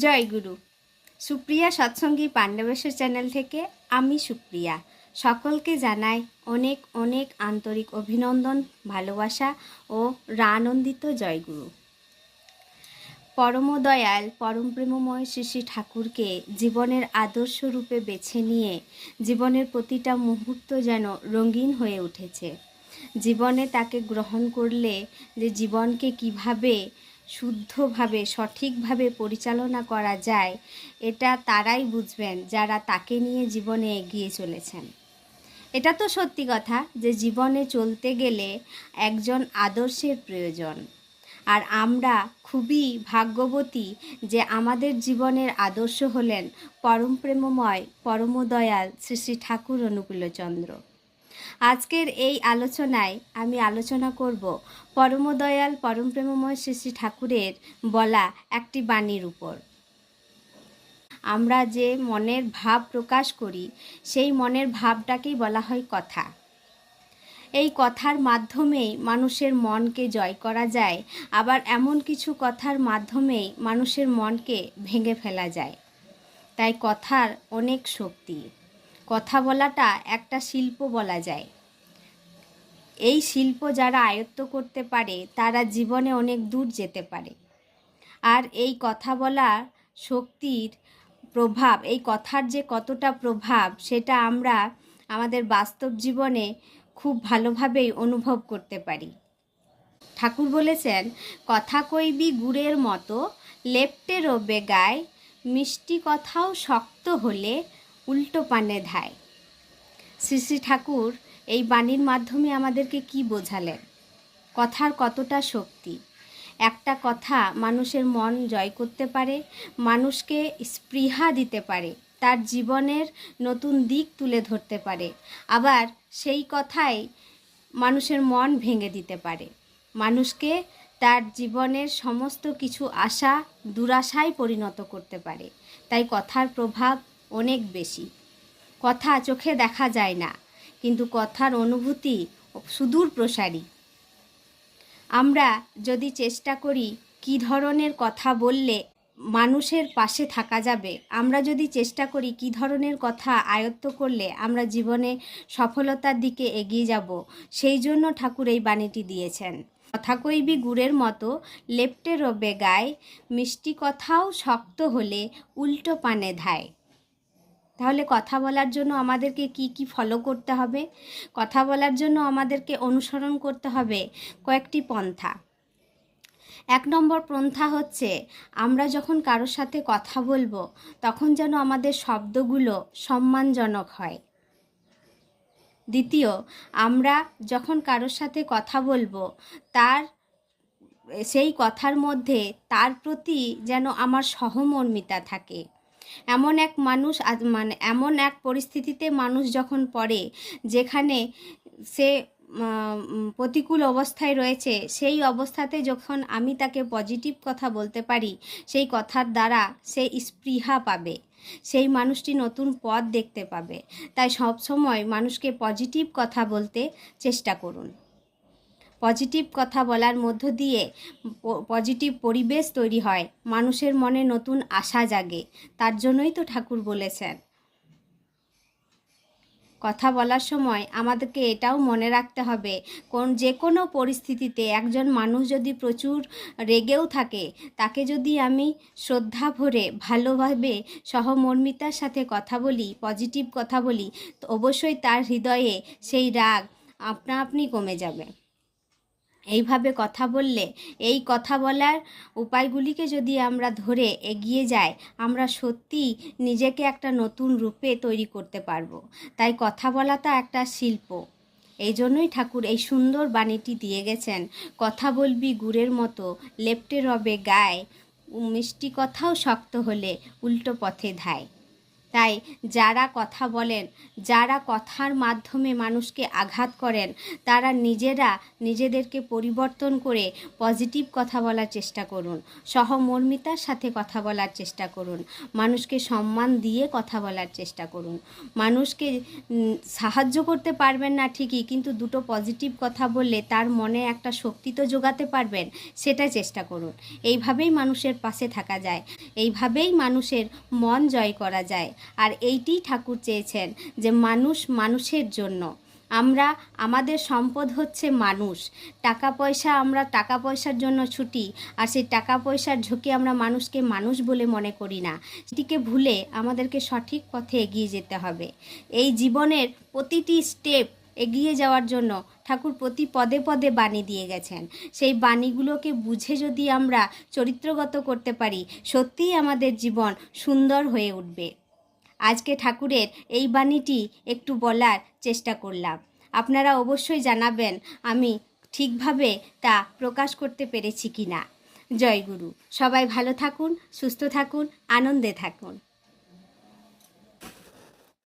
জয় গুরু। Supriya সৎসঙ্গী Pandabeswar channel থেকে আমি সুপ্রিয়া। সকলকে জানাই অনেক অনেক আন্তরিক অভিনন্দন, ভালোবাসা ও রানন্দিত জয়গুরু পরমদয়াল পরম প্রেমময় শ্রী শ্রী ঠাকুরকে জীবনের আদর্শ রূপে বেছে নিয়ে জীবনের প্রতিটা মুহূর্ত যেন রঙিন হয়ে উঠেছে। জীবনে তাকে গ্রহণ করলে যে জীবনকে কীভাবে শুদ্ধভাবে, সঠিকভাবে পরিচালনা করা যায়, এটা তারাই বুঝবেন যারা তাকে নিয়ে জীবনে এগিয়ে চলেছেন। এটা তো সত্যি কথা যে জীবনে চলতে গেলে একজন আদর্শের প্রয়োজন। আর আমরা খুবই ভাগ্যবতী যে আমাদের জীবনের আদর্শ হলেন পরম প্রেমময় পরমদয়াল শ্রী শ্রী ঠাকুর অনুকূলচন্দ্র। আজকের এই আলোচনায় আমি আলোচনা করব পরমদয়াল পরম প্রেমময় শ্রী শ্রী ঠাকুরের বলা একটি বাণীর উপর। আমরা যে মনের ভাব প্রকাশ করি, সেই মনের ভাবটাকেই বলা হয় কথা। এই কথার মাধ্যমেই মানুষের মনকে জয় করা যায়, আবার এমন কিছু কথার মাধ্যমেই মানুষের মনকে ভেঙে ফেলা যায়। তাই কথার অনেক শক্তি। কথা বলাটা একটা শিল্প বলা যায়। এই শিল্প যারা আয়ত্ত করতে পারে, তারা জীবনে অনেক দূর যেতে পারে। আর এই কথা বলার শক্তির প্রভাব, এই কথার যে কতটা প্রভাব, সেটা আমরা আমাদের বাস্তব জীবনে খুব ভালোভাবেই অনুভব করতে পারি। ঠাকুর বলেছেন, কথা কইবি গুড়ের মতো লেপ্টে রবে গায় মিষ্টি কথাও শক্ত হলে উল্টো পানে ধায়। শ্রী শ্রী ঠাকুর এই বাণীর মাধ্যমে আমাদেরকে কি বোঝালেন? কথার কতটা শক্তি? একটা কথা মানুষের মন জয় করতে পারে, মানুষকে স্পৃহা দিতে পারে, তার জীবনের নতুন দিক তুলে ধরতে পারে। আবার সেই কথাই মানুষের মন ভেঙে দিতে পারে। মানুষকে তার জীবনের সমস্ত কিছু আশা, দুরাশায় পরিণত করতে পারে। তাই কথার প্রভাব অনেক বেশি। কথা চোখে দেখা যায় না, কিন্তু কথার অনুভূতি সুদূর প্রসারী। আমরা যদি চেষ্টা করি কি ধরনের কথা বললে মানুষের পাশে থাকা যাবে, আমরা যদি চেষ্টা করি কি ধরনের কথা আয়ত্ত করলে আমরা জীবনে সফলতার দিকে এগিয়ে যাব, সেই জন্য ঠাকুর এই বাণীটি দিয়েছেন। কথা কইবি গুড়ের মতো লেপ্টে রবে গায় মিষ্টি কথাও শক্ত হলে উল্টো পানে ধায়। তাহলে কথা বলার জন্য আমাদেরকে কি কি ফলো করতে হবে? কথা বলার জন্য আমাদেরকে অনুসরণ করতে হবে কয়েকটি পন্থা। এক নম্বর পন্থা হচ্ছে, আমরা যখন কারোর সাথে কথা বলব, তখন যেন আমাদের শব্দগুলো সম্মানজনক হয়। দ্বিতীয়, আমরা যখন কারোর সাথে কথা বলব, তার, সেই কথার মধ্যে তার প্রতি যেন আমার সহমর্মিতা থাকে। এমন এক মানুষ মানে এমন এক পরিস্থিতিতে মানুষ যখন পড়ে, যেখানে সে প্রতিকূল অবস্থায় রয়েছে, সেই অবস্থাতে যখন আমি তাকে পজিটিভ কথা বলতে পারি, সেই কথার দ্বারা সে স্পৃহা পাবে, সেই মানুষটি নতুন পথ দেখতে পাবে। তাই সব সময় মানুষকে পজিটিভ কথা বলতে চেষ্টা করুন। পজিটিভ কথা বলার মধ্য দিয়ে পজিটিভ পরিবেশ তৈরি হয়। মানুষের মনে নতুন আশা জাগে। তার জন্যই তো ঠাকুর বলেছেন। কথা বলার সময় আমাদেরকে এটাও মনে রাখতে হবে, কোন যে কোনো পরিস্থিতিতে একজন মানুষ যদি প্রচুর রেগেও থাকে, তাকে যদি আমি শ্রদ্ধা ভরে, ভালোভাবে সহমর্মিতার সাথে কথা বলি, পজিটিভ কথা বলি, তো অবশ্যই তার হৃদয়ে সেই রাগ আপনা আপনি কমে যাবে। এইভাবে কথা বললে, এই কথা বলার উপায়গুলিকে যদি আমরা ধরে এগিয়ে যাই, আমরা সত্যি নিজেকে একটা নতুন রূপে তৈরি করতে পারব। তাই কথা বলাটা একটা শিল্প। এই জন্যই ঠাকুর এই সুন্দর বাণীটি দিয়ে গেছেন, কথা বলবি গুড়ের মতো, লেপ্টে রবে গায়ে মিষ্টি কথাও শক্ত হলে উল্টো পথে ধায়। তাই যারা কথা বলেন, যারা কথার মাধ্যমে মানুষকে আঘাত করেন, তারা নিজেরা নিজেদেরকে পরিবর্তন করে পজিটিভ কথা বলার চেষ্টা করুন, সহমর্মিতার সাথে কথা বলার চেষ্টা করুন, মানুষকে সম্মান দিয়ে কথা বলার চেষ্টা করুন। মানুষকে সাহায্য করতে পারবেন না ঠিকই, কিন্তু দুটো পজিটিভ কথা বললে তার মনে একটা শক্তি তো যোগাতে পারবেন সেটা চেষ্টা করুন। এইভাবেই মানুষের পাশে থাকা যায়, এইভাবেই মানুষের মন জয় করা যায়। আর এইটি ঠাকুর চেয়েছেন যে মানুষ মানুষের জন্য। আমরা, আমাদের সম্পদ হচ্ছে মানুষ। টাকা পয়সা আমরা টাকা পয়সার জন্য ছুটি, আর সেই টাকা পয়সার ঝুঁকে আমরা মানুষকে মানুষ বলে মনে করি না। সেটিকে ভুলে আমাদেরকে সঠিক পথে এগিয়ে যেতে হবে। এই জীবনের প্রতিটি স্টেপ এগিয়ে যাওয়ার জন্য ঠাকুর প্রতি পদে পদে বাণী দিয়ে গেছেন। সেই বাণীগুলোকে বুঝে যদি আমরা চরিত্রগত করতে পারি, সত্যিই আমাদের জীবন সুন্দর হয়ে উঠবে। আজকে ঠাকুরের এই বাণীটি একটু বলার চেষ্টা করলাম। আপনারা অবশ্যই জানাবেন আমি ঠিকভাবে তা প্রকাশ করতে পেরেছি কি না জয় গুরু। সবাই ভালো থাকুন, সুস্থ থাকুন, আনন্দে থাকুন।